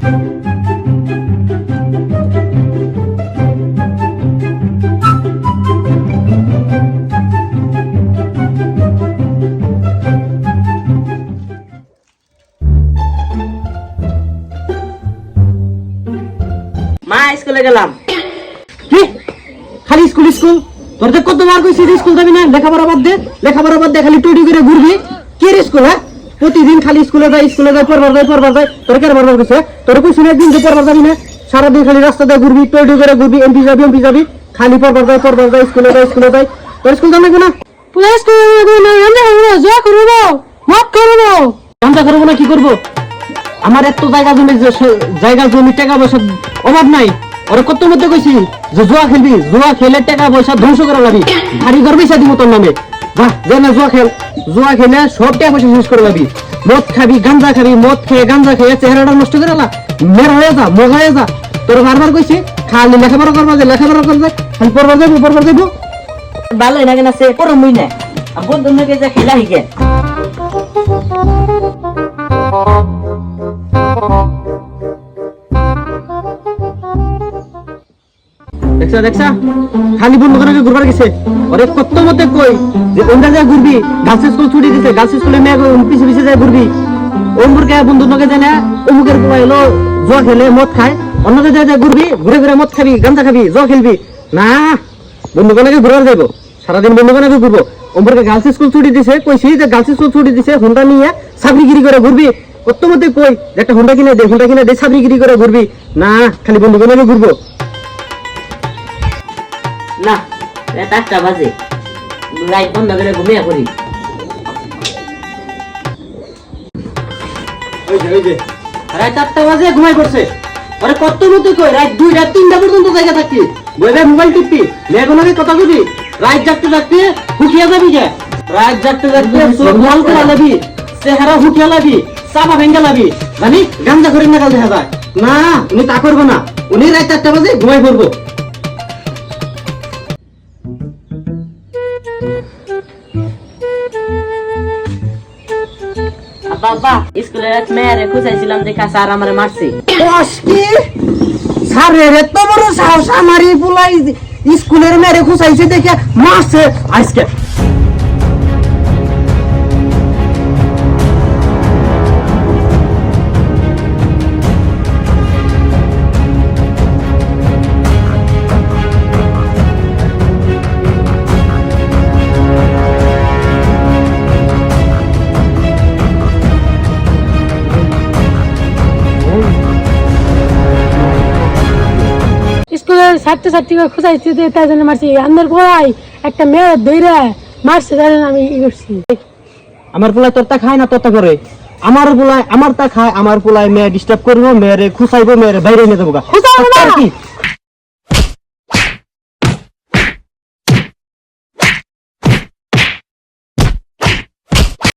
মা, স্কুলে গেলাম। কি? খালি স্কুল স্কুল? তোর যে কত বার কইছিস স্কুল যাবি না, লেখাপড়া বাদ দে, লেখাপড়া বাদ দে, খালি টুটি করে ঘুরবি। কি রে স্কুল হ্যাঁ? প্রতিদিন খালি স্কুলে যাই স্কুলে যাই পড়বার যাই পড়বার যাই। তোর কেন বারবার কইছে তোর কইছি না একদিন যে পড়বার যাবি না। সারাদিন খালি রাস্তা দিয়ে ঘুরবি টুটি করে ঘুরবি এমপি যাবি এমপি যাবি। খালি পড়বার যাই পড়বার যাই স্কুলে যাই স্কুলে যাই। তোর স্কুল যাবে না পুলিশ করে না আমি আমরা জয় করব মাফ করব। কামটা করব না কি করব? আমার এত জায়গা জমি যে সে- জায়গা জমি টাকা পয়সা অভাব নাই। ওরা কত মধ্যে কইছি যে জুয়া খেলবি জুয়া খেলে টাকা পয়সা ধ্বংস করে লাবি ভারী পয়সা দিব তোর নামে। না মদ খাবি গাঞ্জা খাবি, মদ খেয়ে গাঞ্জা খেয়ে চেহারাটা নষ্ট করে লা মের হয়ে যা মজা হয়ে যা। তোর বারবার কইছি, খালি লেখাপড়া করবা যে, লেখাপড়া করবে, খালি পড়বার যাব পড়বার যাব ভালো না সে, পড়ো মুই না বন্ধু খেলা শিখে। দেখছা দেখছা? খালি বন্ধু করে ঘুরবার গেছে। ওরে কত মতে কই যে ঘুরবি গার্লস স্কুল ছুটি দিছে গার্লস স্কুলে মেয়ে যায় ঘুরবি। অমুকে বন্ধু নকে যায় না, অমুকের এলো, জুয়া খেলে, মদ খায়। ঘুরবি, ঘুরে ঘুরে মদ খাবি গাঞ্জা খাবি, জুয়া খেলবি। না বন্ধু কনে ঘুরবার যাইবো। সারাদিন বন্ধু কনে ঘুরবো। অমুকে গার্লস স্কুল ছুটি দিছে, কইছি যে গার্লস স্কুল ছুটি দিছে হোন্ডা নিয়ে সাবরিগিরি করে ঘুরবি। কত মতে কই একটা হোন্ডা কিনে দে হোন্ডা কিনে দে, সাবরিগিরি করে ঘুরবি। না, খালি বন্ধু কনে ঘুরবো। না রাত আটটা বাজে। লাইট বন্ধ করে ঘুমিয়ে পড়ি। ওই যে ওই যে। রাত আটটা বাজে ঘুমাই পড়ছে। আরে কত মতো কই? রাত দুই রাত তিনটা পর্যন্ত জায়গা থাকি বইবে মোবাইল টিপি মেঘনাকে কথা বলি রাত জাগতে জাগতে হুকিয়া যাবি যে। রাত জাগতে জাগতে চোখ লাল করে লাবি চেহারা হুকিয়া লাবি চাপা ভেঙ্গা লাবি জানি গাঞ্জা করে নাগাল দেখা যায়। না উনি তা করব না। উনি রাত আটটা বাজে ঘুমাই পড়ব। বাবা স্কুলের এক মেয়ারে খুঁজাইছিলাম দেখা স্যার আমার মারছে। কি? এত বড় সাহস, আমারই পুলাই স্কুলের মেয়ারে খুঁজাইছে দেখে মারছে। আজকে স্কুলের ছাত্র ছাত্রীকে খুঁজাইছে যে তাই জন্য মারছি আন্দার কোয়াই একটা মেয়ে দইরা মারছে তাই জন্য আমি ই করছি আমার পোলায় তোরটা খায় না তোরটা করে আমার পোলায় আমার তা খায় আমার পোলায় মেয়ে ডিস্টার্ব করব মেয়েরে খুঁচাইবো মেয়েরে বাইরে নিয়ে যাব গা। না।